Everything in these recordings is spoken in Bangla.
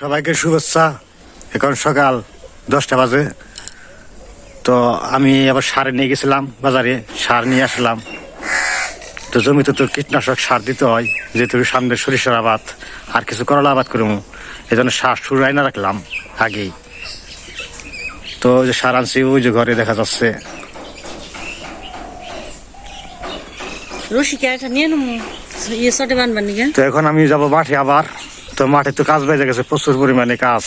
সবাইকে শুভেচ্ছা। এখন সকাল দশটা বাজে। তো আমি আবার সার নিয়ে গেছিলাম বাজারে সার নিয়ে আসলাম। তো জমিতে তো কীটনাশক সার দিতে হয় যেহেতু সামনে সরিষার আবাদ আর কিছু করলা আবাদ করব। এই জন্য সার শুরু না রাখলাম আগেই। তো ওই যে সার আনছি ওই যে ঘরে দেখা যাচ্ছে। ইয়ে তো এখন আমি যাব মাঠে আবার। তো মাঠে তো কাজ বেজে গেছে প্রচুর পরিমাণে কাজ।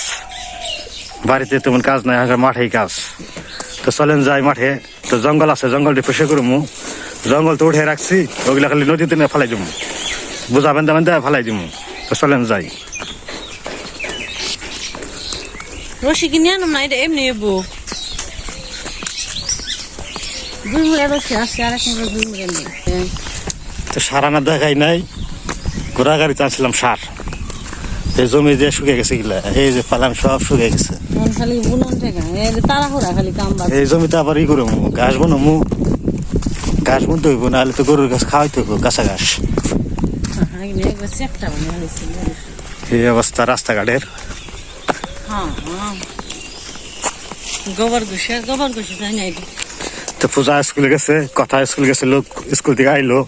বাড়িতে তেমন কাজ নাই এখন মাঠেই কাজ। তো চলেন যাই মাঠে। তো জঙ্গল আছে জঙ্গলটি পরিষ্কার করব জঙ্গল তো উঠে রাখছি ওগুলা খালি নদীতে নিয়ে ফেলাই দিব বুঝাবেন বেন্দা বেন্দা ফেলাই দিব তো চলেন যাই। রশিকে নিয়ে নেব না এটা এমনি এবো। রশি তো সার আনা দেখাই নাই। ঘোড়া গাড়ি টানছিলাম সার। এই জমি দিয়ে শুকিয়ে গেছে গিলা এই যে পালাম সব শুকিয়ে গেছে। খালি বুনন ঠেকা তারা হোরা খালি কাম এই জমিতে আবার ই করব ঘাস বনমু ঘাস বুনতে হইব নাহলে তো গরুর ঘাস খাওয়াইতে হইব কাঁচা ঘাস। এই অবস্থা রাস্তাঘাটের। হ্যাঁ হ্যাঁ। গোবর ঘুষে গোবর ঘুষে তাই না তো পূজা স্কুলে গেছে কথা স্কুল গেছে লোক স্কুল থেকে আইলো।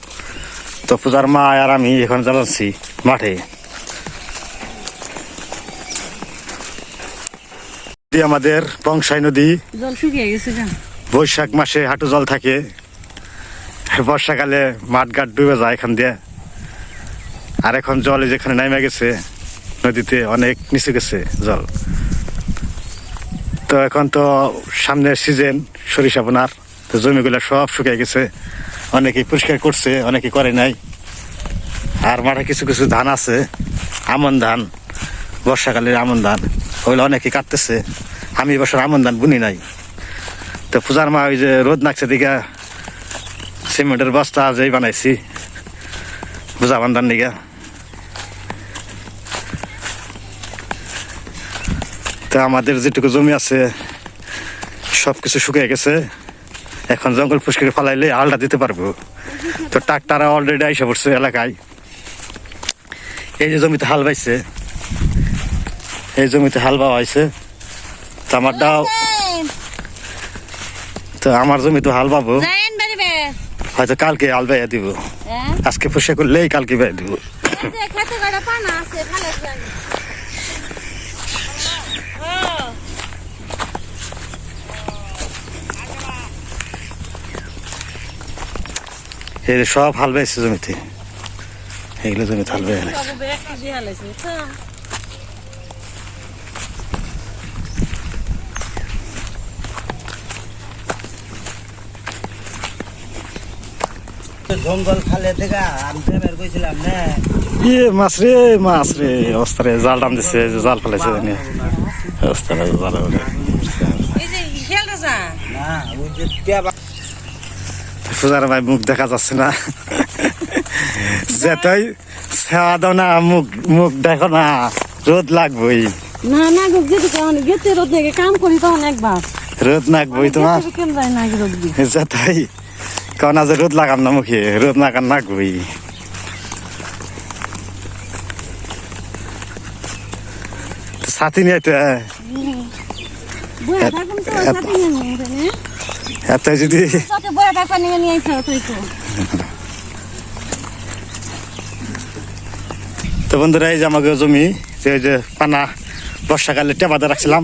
তো পূজার মা আর আমি এখন যাচ্ছি মাঠে। আমাদের বংশাই নদী। বৈশাখ মাসে হাঁটু জল থাকে। বর্ষাকালে মাঠ ঘাট ডুবে যায় এখান দিয়ে। আর এখন জল যেখানে নামে গেছে নদীতে অনেক নিচে গেছে জল। তো এখন তো সামনের সিজন সরিষা বোনার। তো জমিগুলো সব শুকিয়ে গেছে। অনেকে পরিষ্কার করছে অনেকে করে নাই। আর মাঠে কিছু কিছু ধান আছে আমন ধান বর্ষাকালের আমন ধান। ওগুলো অনেকে কাটতেছে আমি এবছর আমন ধান বুনি নাই। তো পূজার মা ওই যে রোদ নাকছে দিকে সিমেন্টের বস্তা যেই বানাইছি। পূজা বান্ধার নিগা। তো আমাদের যেটুকু জমি আছে সব কিছু শুকিয়ে গেছে। এখন জঙ্গল পুষ্করে ফালাইলে আলটা দিতে পারব। তো ট্রাক্টারা অলরেডি আইসা পড়ছে এলাকায়। এই যে জমিতে হাল বাইছে এই জমিতে হাল বাওয়া হয়েছে। তো আমারটাও তো আমার জমি তো হাল পাবো হয়তো কালকে হাল বাইয়া দিব। হ্যাঁ? আজকে পুষে করলেই কালকে বাইয়া দিব। এই সব হাল বাইছে জমিতে। এগুলো জমিতে হাল বাইয়া নাই। বাবু একটা দিয়ে হালাইছে তো জঙ্গল খালে থেকে আমি বের কইছিলাম না। মাছ রে মাছ রে অবস্থা রে জাল টান দিছে জাল ফেলাইছে জানি অবস্থা রে জাল ওরে। এই যে খেলতে যা। না ওই যে টেবা পূজার ভাই মুখ দেখা যাচ্ছে না। যেতই সেবা দাও না মুখ মুখ দেখো না রোদ লাগবই। না না গো গেতে কেমন গেতে রোদ কাম করি তখন একবার। রোদ লাগবই তোমার। কেন যায় না রোদ দিয়ে? যেতাই কনা যে রোদ লাগাম না মুখে রোদ লাগান লাগবই সাথী নিয়ে তো সাথে নিয়ে নিয়ে এত যদি তো। বন্ধুরা এই যে আমাকে জমি যে ওই যে পানা বর্ষাকালে টেবাতে রাখছিলাম।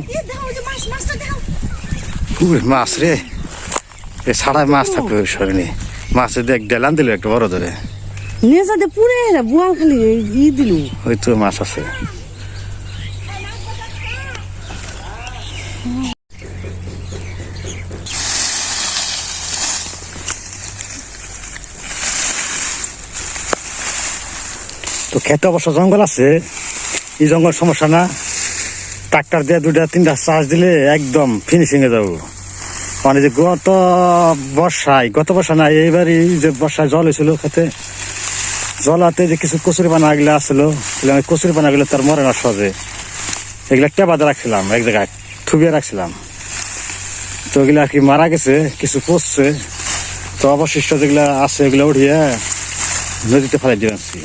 মাছ রে। এ ছাড়াই মাছ থাকবে ওই সরণি মাছের দেখ ডেলান দিল একটু বড় ধরে। নেজাতে পুরে এরা বুয়াল খালি ই দিলু। ওই তো মাছ আছে। তো খেতে অবশ্য জঙ্গল আছে। এই জঙ্গল সমস্যা না। ট্রাক্টর দিয়ে দুটা তিনটা চার্জ দিলে একদম ফিনিশিং এ যাব। মানে যে গত বর্ষায় গত বর্ষা না এইবারই যে বর্ষায় জল হয়েছিল খেতে জলাতে যে কিছু কচুরি পানা এগুলো আসলো আমি কচুরি পানা গুলো তার মরে না সহজে। এগুলো টেবাতে রাখছিলাম এক জায়গায় থুবিয়ে রাখছিলাম। তো এগুলো আর কি মারা গেছে কিছু পচছে। তো অবশিষ্ট যেগুলো আছে এগুলো উঠিয়ে নদীতে ফেলাই দিয়ে আসছি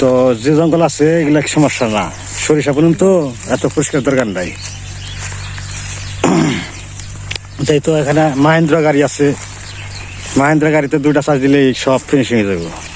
তো যে জঙ্গল আছে এগুলা সমস্যা না? সরিষা বলুন তো এত পরিষ্কার দরকার নাই। যেহেতু এখানে মাহেন্দ্র গাড়ি আছে মাহেন্দ্র গাড়িতে দুইটা চার্জ দিলেই সব ফিনিশিং হয়ে যাবে।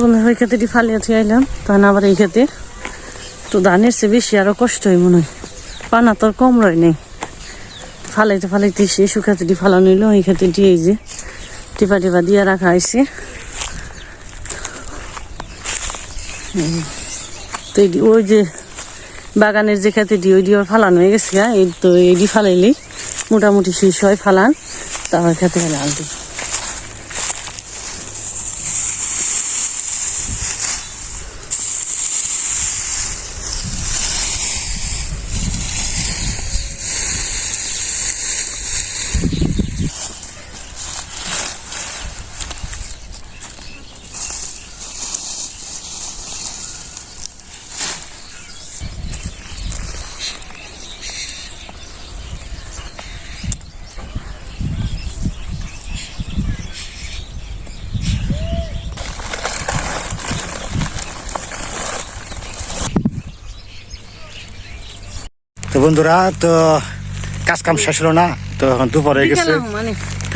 তখন ওই খেতেটি ফালিয়ে থুয়ে আইলাম তখন আবার এই খেতে তো ধানের চেয়ে বেশি আরও কষ্ট হয় মনে হয়। পানা তো আর কম রয় নেই। ফালাইতে ফালাইতে সে শুকাতেটি ফালানো হইল, এই খেতেটি এই যে টিপা টিপা দিয়ে রাখা হয়েছে তো এটি ওই যে বাগানের যে খেতেটি ওইটি ওর ফালানো হয়ে গেছে এই তো এইটি ফালাইলেই মোটামুটি শেষ হয় ফালান তারপর খেতে গেলে আলটি বন্ধুরা তো কাজ কাম শেষ হলো না তো এখন দুপুর হয়ে গেছে। মানে।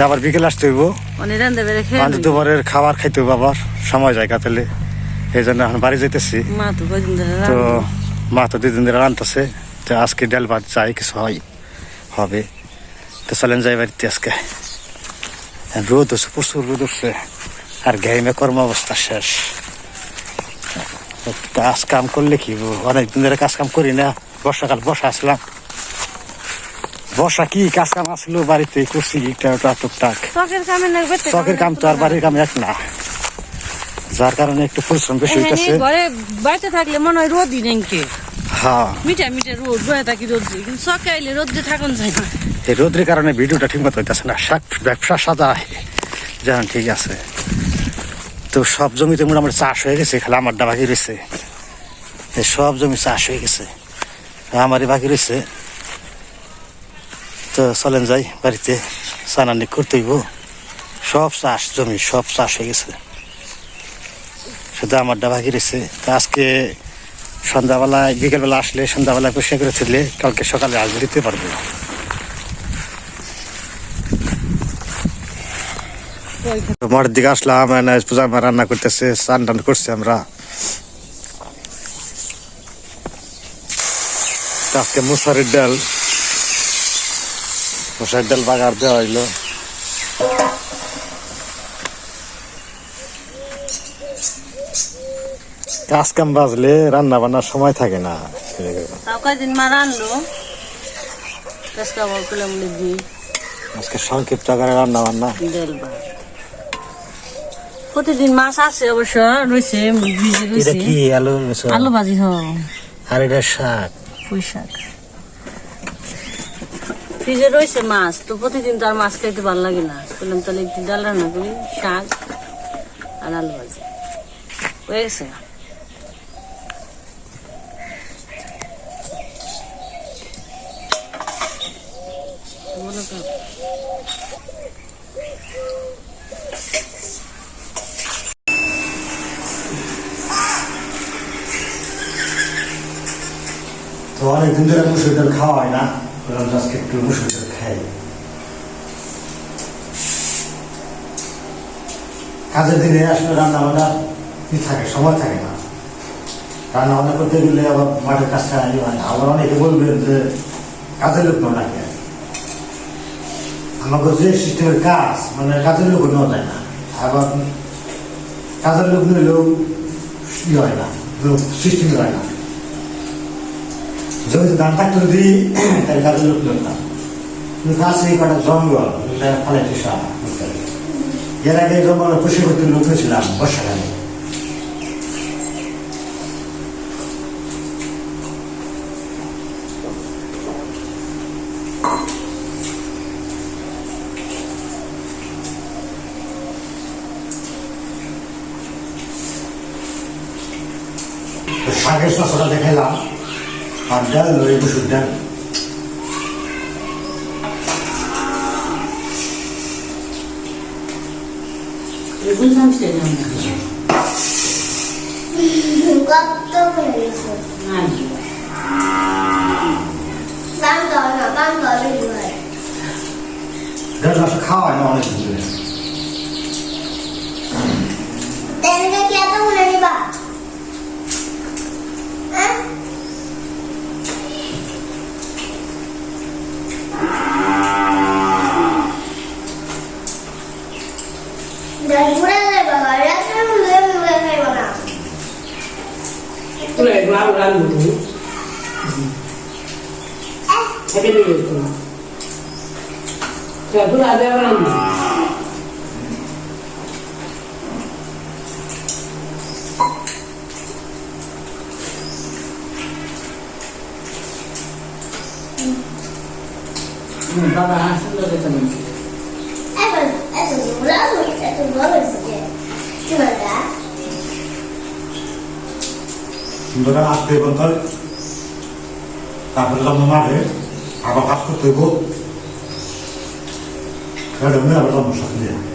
আবার বিকেল আসতে হইব। মানে আমাদের দুপুরের খাবার খাইতে হইব আবার সময় যায় কাতালে এই জন্য এখন বাড়ি যাইতেছি। তো। মা তো দুদিন ধরে রানতেছে। তো আজকে ডাল ভাত যাই কিছু হয় হবে। তো চলেন যাই বাড়িতে আজকে। রোদ হচ্ছে প্রচুর রোদ উঠছে। আর গেমে কর্ম অবস্থা শেষ। তো কাজ কাম করলে কি? অনেকদিন ধরে কাজ কাম করি না। বর্ষাকাল বসা আসলাম। বর্ষা কি কাজ কাম আসলো বাড়িতে করছি একটা ওটা টুকটাক। চকের কামে তো আর বাড়ির কাম এক না। যার কারণে একটু পরিশ্রম বেশি হইতেছে। ঘরে বাড়িতে থাকলে মনে হয় রোদই নেই হ্যাঁ। মিঠা মিঠা রোদ বয়ে থাকি রোদ কিন্তু চকে আইলে রোদ দিয়ে থাকুন যায় না। এই রোদের কারণে ভিডিওটা ঠিক মতো হইতেছে না। শাক ব্যবসা সাদা যেমন ঠিক আছে। তো সব জমিতে মোটামুটি চাষ হয়ে গেছে খালি রয়েছে এই সব জমি চাষ হয়ে গেছে। আমারই বাকি রয়েছে। তো চলেন যাই, বাড়িতে সানানি করতে হইব। সব চাষ, জমি সব চাষ হয়ে গেছে। শুধু আমারটা বাকি রয়েছে। তো আজকে সন্ধ্যাবেলায় বিকেলবেলা আসলে সন্ধ্যাবেলায় পরিষ্কার করে থাকলে কালকে সকালে আজ দিতে পারব। মাঠের দিকে আসলাম রান্না করতেছে চান টান করছি আমরা। আজকে মুসারির ডাল। মুসারির ডাল বাগার দেওয়া হইল। কাজ কাম বাজলে রান্না বান্নার সময় থাকে না। কয়দিন মা আজকে সংক্ষিপ্ত আকারে রান্না বান্না প্রতিদিন মাছ আছে অবশ্য রয়েছে আলু আলু ভাজি হ আর এটা শাক। পুঁই শাক ফ্রিজে রয়েছে মাছ, তো প্রতিদিন তো আর মাছ খাইতে ভালো লাগে না। বললাম, তাহলে একটু ডাল রান্না করি, শাক আর আলু ভাজি। হয়ে গেছে। তো অনেকদিন ধরে মুসুর ডাল খাওয়া হয় না। বললাম আজকে একটু মুসুর ডাল খাই কাজের দিনে আসলে রান্না বান্না কি থাকে, সময় থাকে না। রান্না বান্না করতে গেলে আবার মাঠের কাজটা হয় না। আবার অনেকে বলবেন যে, কাজের লোক না লাগে। আমাকে যে সিস্টেমের কাজ মানে কাজের লোক নেওয়া যায় না। আবার কাজের লোক নিলেও হয় না সিস্টেম হয় না। জমিতে ধান থাকতো যদি তাহলে কাজের লোক ধরতাম কিন্তু কাছে কটা জঙ্গল ফালাইতে এর আগে জঙ্গল খুশি করতে লোক হয়েছিলাম বর্ষাকালে তো শাকের শশাটা দেখাইলাম আর ডাল ওই বসুর ডাল বুঝলাম সেটা কত করে গেছে দাম দাও না দাম দাও বেশি হয় ডাল মাছ খাওয়ায় না অনেক দূরে তেলটা কি এত মনে নিবা হ্যাঁ ulan dulu saya dulu itu saya ada orang Bapak hmm, Hasan udah teman. Eh, itu baru, itu baru saja. Cuma. বলতা সুন্দর আসতে বন্ধ তারপরে লম্বা মাঠে আবার কাজ করতে হইব। আবার যাব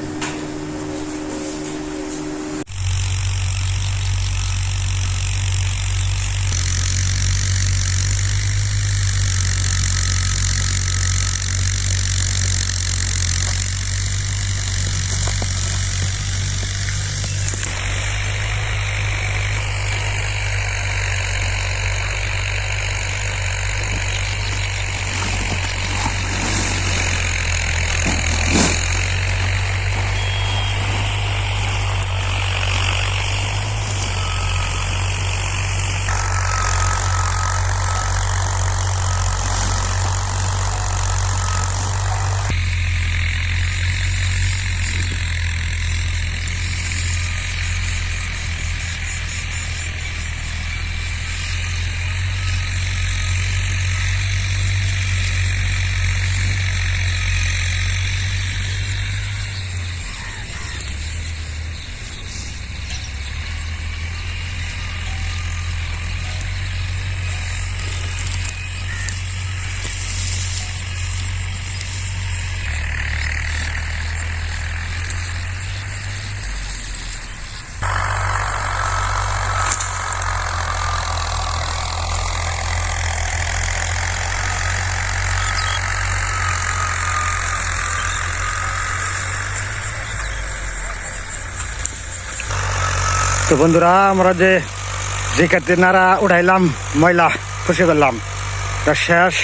বন্ধুরা, আমরা যে যে কাতে নাড়া উঠাইলাম, ময়লা খুশি করলাম তা শেষ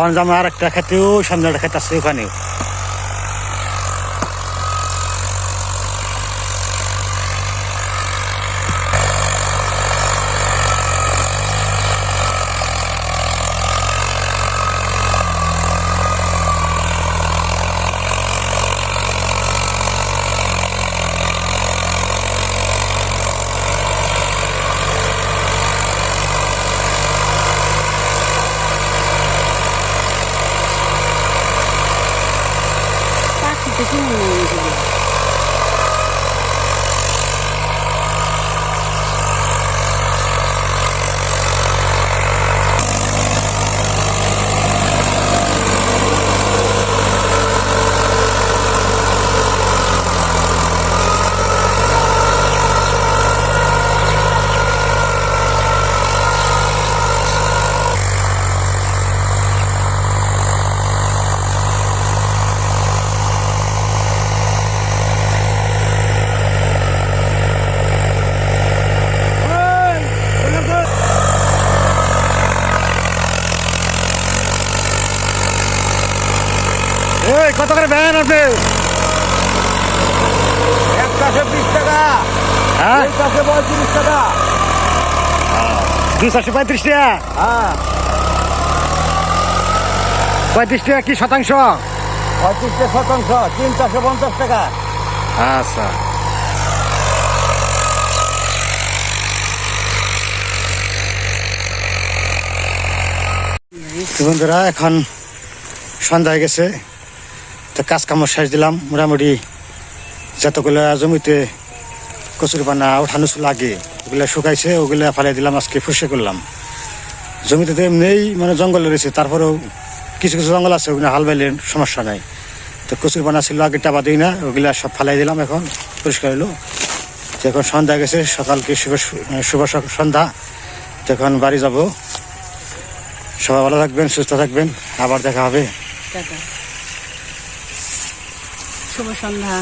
অঞ্জাম জামা আর একটা খেতেও সামনে একটা খেতে আছে ওখানে পাখি দেখে মনে হয়েছিল এই কত করে দেন আপনি একশো বিশ টাকা হ্যাঁ একশো পঁয়ত্রিশ টাকা চারশো পঁয়ত্রিশ টাকা। হ্যাঁ। পঁয়ত্রিশ টাকা কি শতাংশ? পঁয়ত্রিশটা শতাংশ তিন চারশো পঞ্চাশ টাকা। আচ্ছা। বন্ধুরা এখন সন্ধ্যা হয়ে গেছে। তো কাজ কাম শেষ দিলাম। মোটামুটি যতগুলো জমিতে কচুরি পানা উঠানো ছিল আগে ওগুলা শুকাইছে, ওগুলা ফালাই দিলাম, আজকে ফুসে করলাম। জমিতে তো এমনিই মানে জঙ্গল রয়েছে, তারপরেও কিছু কিছু জঙ্গল আছে, ওগুলো হাল বাইলে সমস্যা নাই। তো কচুর পানা ছিল, আগে টাবা দিই না, ওগুলা সব ফালাই দিলাম এখন, পরিষ্কার হলো এখন সন্ধ্যা গেছে, সকালকে শুভ শুভ সন্ধ্যা। তো এখন বাড়ি যাব। সবাই ভালো থাকবেন, সুস্থ থাকবেন, আবার দেখা হবে। শুভ সন্ধ্যা।